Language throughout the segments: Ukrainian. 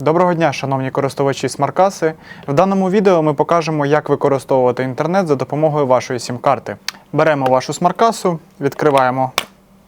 Доброго дня, шановні користувачі смаркаси. В даному відео ми покажемо, як використовувати інтернет за допомогою вашої сім-карти. Беремо вашу смаркасу, відкриваємо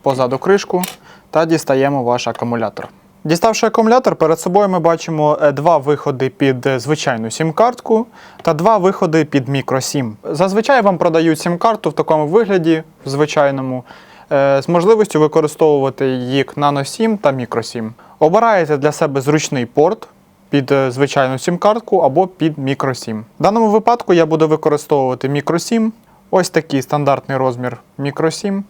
позаду кришку та дістаємо ваш акумулятор. Діставши акумулятор, перед собою ми бачимо е, два виходи під е, звичайну сім-картку та два виходи під мікросім. Зазвичай вам продають сім-карту в такому вигляді, в звичайному, е, з можливістю використовувати їх наносім та мікросім. Обираєте для себе зручний порт під е, звичайну сім-картку або під мікросім. В даному випадку я буду використовувати мікросім. Ось такий стандартний розмір мікросім.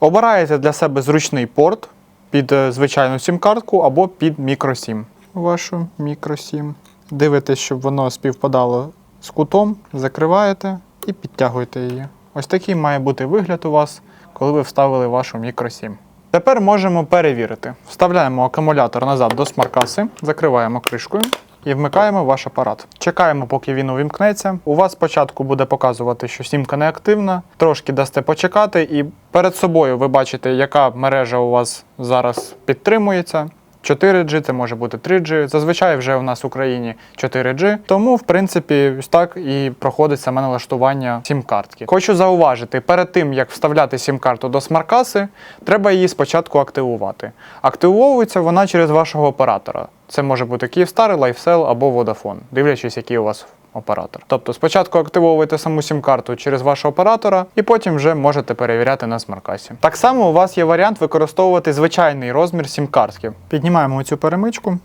Обираєте для себе зручний порт під е, звичайну сім-картку або під мікросім. Вашу мікросім. Дивитесь, щоб воно співпадало з кутом, закриваєте і підтягуєте її. Ось такий має бути вигляд у вас, коли ви вставили вашу мікросім. Тепер можемо перевірити. Вставляємо акумулятор назад до смаркаси, закриваємо кришкою і вмикаємо ваш апарат. Чекаємо, поки він увімкнеться. У вас спочатку буде показувати, що сімка не активна. Трошки дасте почекати, і перед собою ви бачите, яка мережа у вас зараз підтримується. 4G, це може бути 3G. Зазвичай вже у нас в Україні 4G. Тому, в принципі, ось так і проходить саме налаштування сім-картки. Хочу зауважити, перед тим як вставляти сім-карту до смаркаси, треба її спочатку активувати. Активовується вона через вашого оператора. Це може бути Київстар, LifeCell або Vodafone, дивлячись, який у вас оператор. Тобто спочатку активовуєте саму сім-карту через вашого оператора, і потім вже можете перевіряти на смаркасі. Так само у вас є варіант використовувати звичайний розмір сім-картки. Піднімаємо цю перемичку,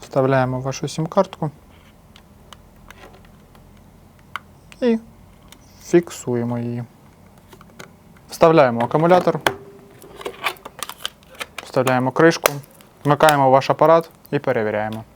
вставляємо вашу сім-картку і фіксуємо її. Вставляємо акумулятор, вставляємо кришку, вмикаємо ваш апарат і перевіряємо.